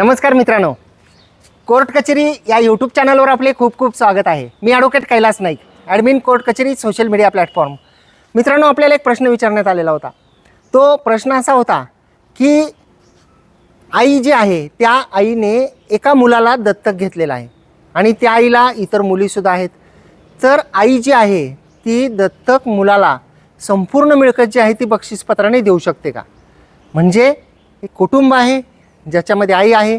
नमस्कार मित्रांनो. कोर्ट कचेरी या यूट्यूब चॅनलवर आपले खूप खूप स्वागत आहे. मी advocate Kailas Naik admin court कचेरी सोशल मीडिया प्लॅटफॉर्म मित्रांनो आपल्याला एक प्रश्न विचारण्यात आलेला होता. तो प्रश्न असा होता की आई जी आहे त्या आईने एका मुलाला दत्तक घेतलेला आहे आणि त्या आईला इतर मुलीसुद्धा आहेत. तर आई जी आहे ती दत्तक मुलाला संपूर्ण मिळकत जी आहे ती बक्षीसपत्राने देऊ शकते का? म्हणजे एक कुटुंब आहे ज्याच्यामध्ये आई आहे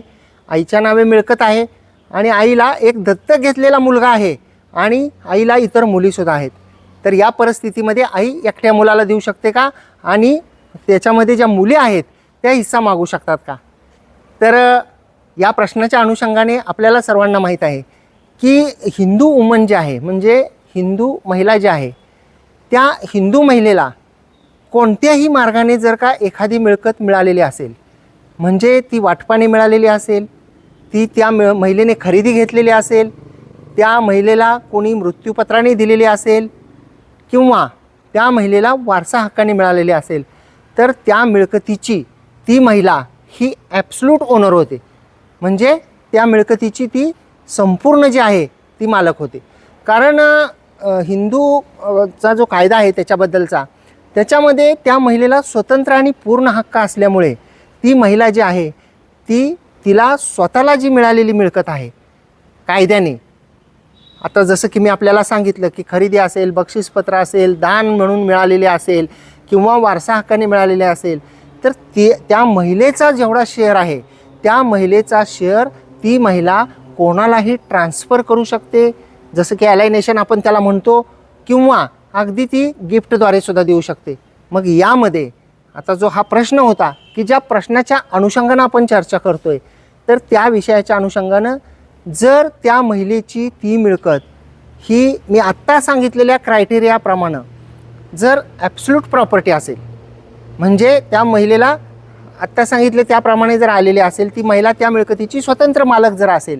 आईच्या नावे मिळकत आहे आणि आईला एक दत्तक घेतलेला मुलगा आहे आणि आईला इतर मुलीसुद्धा आहेत. तर या परिस्थितीमध्ये आई एकट्या मुलाला देऊ शकते का? आणि त्याच्यामध्ये ज्या मुली आहेत त्या हिस्सा मागू शकतात का? तर या प्रश्नाच्या अनुषंगाने आपल्याला सर्वांना माहीत आहे की हिंदू वुमन जे आहे म्हणजे हिंदू महिला जी आहे त्या हिंदू महिलेला कोणत्याही मार्गाने जर का एखादी मिळकत मिळालेली असेल म्हणजे ती वाटपाने मिळालेली असेल ती त्या मिळ महिलेने खरेदी घेतलेली असेल त्या महिलेला कोणी मृत्यूपत्राने दिलेली असेल किंवा त्या महिलेला वारसा हक्काने मिळालेली असेल तर त्या मिळकतीची ती महिला ही ॲप्सल्यूट ओनर होते. म्हणजे त्या मिळकतीची ती संपूर्ण जी आहे ती मालक होते. कारण हिंदूचा हिंदू चा जो कायदा आहे त्याच्याबद्दलचा त्याच्यामध्ये त्या महिलेला स्वतंत्र आणि पूर्ण हक्क असल्यामुळे ती महिला जी आहे ती तिला स्वतःला जी मिळालेली मिळकत आहे कायद्याने. आता जसं की मी आपल्याला सांगितलं की खरेदी असेल बक्षीसपत्र असेल दान म्हणून मिळालेले असेल किंवा वारसा हक्काने मिळालेले असेल तर ते त्या महिलेचा जेवढा शेअर आहे त्या महिलेचा शेअर ती महिला कोणालाही ट्रान्सफर करू शकते. जसं की अलायनेशन आपण त्याला म्हणतो किंवा अगदी ती गिफ्टद्वारे सुद्धा देऊ शकते. मग यामध्ये आता जो हा प्रश्न होता की ज्या प्रश्नाच्या अनुषंगानं आपण चर्चा करतोय तर त्या विषयाच्या अनुषंगानं जर त्या महिलेची ती मिळकत ही मी आत्ता सांगितलेल्या क्रायटेरियाप्रमाणे जर ॲब्सल्यूट प्रॉपर्टी असेल म्हणजे त्या महिलेला आत्ता सांगितले त्याप्रमाणे जर आलेली असेल ती महिला त्या मिळकतीची स्वतंत्र मालक जर असेल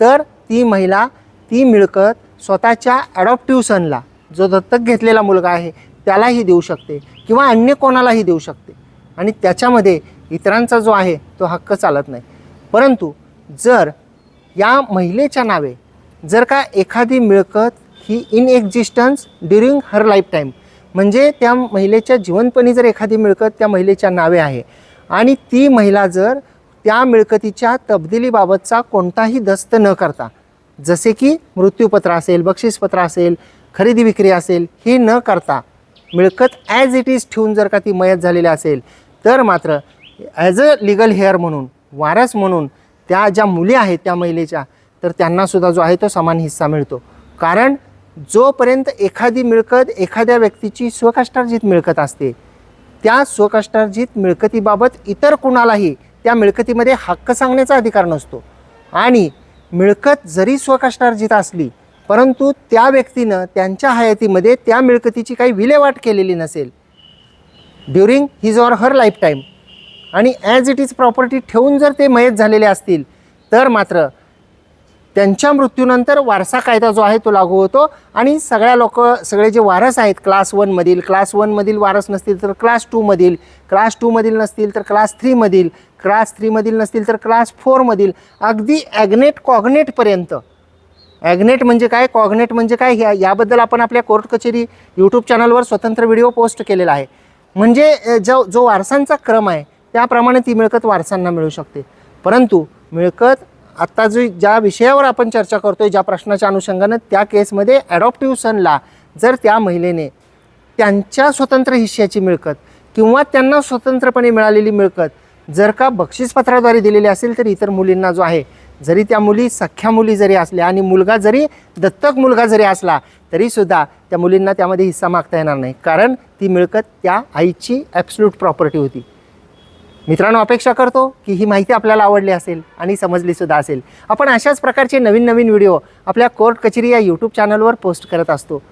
तर ती महिला ती मिळकत स्वतःच्या ॲडॉप्टिव्ह सनला जो दत्तक घेतलेला मुलगा आहे त्यालाही देऊ शकते किंवा अन्य कोणालाही देऊ शकते. आणि त्याच्यामध्ये इतरांचा जो आहे तो हक्क चालत नाही. परंतु जर या महिलेच्या नावे जर का एखादी मिळकत ही in existence during her life time म्हणजे त्या महिलेच्या जीवनपणी जर एखादी मिळकत त्या महिलेच्या नावे आहे आणि ती महिला जर त्या मिळकतीच्या तब्दिलीबाबतचा कोणताही दस्त न करता जसे की मृत्यूपत्र असेल बक्षीसपत्र असेल खरेदी विक्री असेल हे न करता मिळकत ॲज इट इज ठेवून जर का ती मयत झालेली असेल तर मात्र ॲज अ लिगल हेअर म्हणून वारस म्हणून त्या ज्या मुली आहेत त्या महिलेच्या तर त्यांनासुद्धा जो आहे तो समान हिस्सा मिळतो. कारण जोपर्यंत एखादी मिळकत एखाद्या व्यक्तीची स्वकष्टार्जित मिळकत असते त्या स्वकष्टार्जित मिळकतीबाबत इतर कुणालाही त्या मिळकतीमध्ये हक्क सांगण्याचा अधिकार नसतो. आणि मिळकत जरी स्वकष्टार्जित असली परंतु त्या व्यक्तीनं त्यांच्या हयातीमध्ये त्या मिळकतीची काही विल्हेवाट केलेली नसेल. During his or her life time आणि ॲज इट इज प्रॉपर्टी ठेवून जर ते मयत झालेले असतील तर मात्र त्यांच्या मृत्यूनंतर वारसा कायदा जो आहे तो लागू होतो. आणि सगळ्या लोक सगळे जे वारस आहेत क्लास वनमधील क्लास वनमधील वारस नसतील तर क्लास टूमधील क्लास टूमधील नसतील तर क्लास थ्रीमधील क्लास थ्रीमधील नसतील तर क्लास फोरमधील अगदी ॲग्नेट कॉग्नेटपर्यंत ॲग्नेट म्हणजे काय कॉग्नेट म्हणजे काय ह्या याबद्दल आपण आपल्या कोर्ट कचेरी यूट्यूब चॅनलवर स्वतंत्र व्हिडिओ पोस्ट केलेला आहे. म्हणजे जो जो वारसांचा क्रम आहे त्याप्रमाणे ती मिळकत वारसांना मिळू शकते. परंतु मिळकत आत्ता जो ज्या विषयावर आपण चर्चा करतोय ज्या प्रश्नाच्या अनुषंगानं त्या केसमध्ये ॲडॉप्टिव्ह सनला जर त्या महिलेने त्यांच्या स्वतंत्र हिश्श्याची मिळकत किंवा त्यांना स्वतंत्रपणे मिळालेली मिळकत जर का बक्षीसपत्राद्वारे दिलेली असेल तर इतर मुलींना जो आहे जरी त्या मुली सख्या मुली जरी असल्या आणि मुलगा जरी दत्तक मुलगा जरी असला तरीसुद्धा त्या मुलींना त्यामध्ये हिस्सा मागता येणार नाही. कारण ती मिळकत त्या आईची ॲब्सल्यूट प्रॉपर्टी होती. मित्रांनो अपेक्षा करतो की ही माहिती आपल्याला आवडली असेल आणि समजलीसुद्धा असेल. आपण अशाच प्रकारचे नवीन नवीन व्हिडिओ आपल्या कोर्ट कचेरी या यूट्यूब चॅनलवर पोस्ट करत असतो.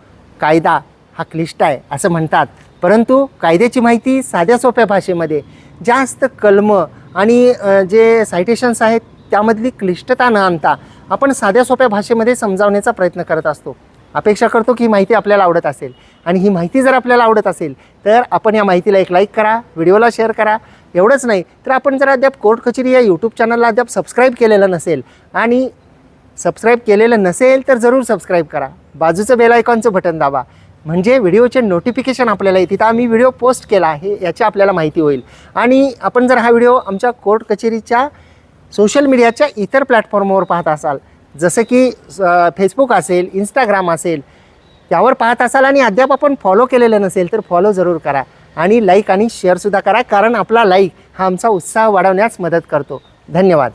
कायदा हा क्लिष्ट आहे असं म्हणतात. परंतु कायद्याची माहिती साध्या सोप्या भाषेमध्ये जास्त कलम आणि जे सायटेशन्स आहेत त्यामधली क्लिष्टता न आणता आपण साध्या सोप्या भाषेमध्ये समजावण्याचा प्रयत्न करत असतो. अपेक्षा करतो की ही माहिती आपल्याला आवडत असेल. आणि ही माहिती जर आपल्याला आवडत असेल तर आपण या माहितीला एक लाईक करा व्हिडिओला शेअर करा. एवढंच नाही तर आपण जर अद्याप कोर्ट कचेरी या यूट्यूब चॅनलला अद्याप सबस्क्राईब केलेलं नसेल आणि सबस्क्राईब केलेलं नसेल तर जरूर सबस्क्राईब करा. बाजूचं बेल आयकॉनचं बटन दाबा. म्हणजे व्हिडिओचे नोटिफिकेशन आपल्याला येते तर आम्ही व्हिडिओ पोस्ट केला आहे याची आपल्याला माहिती होईल. आणि आपण जर हा व्हिडिओ आमच्या कोर्ट कचेरीच्या सोशल मीडियाच्या इतर प्लॅटफॉर्मवर पाहत असाल जसं की फेसबुक असेल इंस्टाग्राम असेल त्यावर पाहत असाल आणि अद्याप आपण फॉलो केलेलं नसेल तर फॉलो जरूर करा. आणि लाईक आणि शेअरसुद्धा करा कारण आपला लाईक हा आमचा उत्साह वाढवण्यास मदत करतो. धन्यवाद.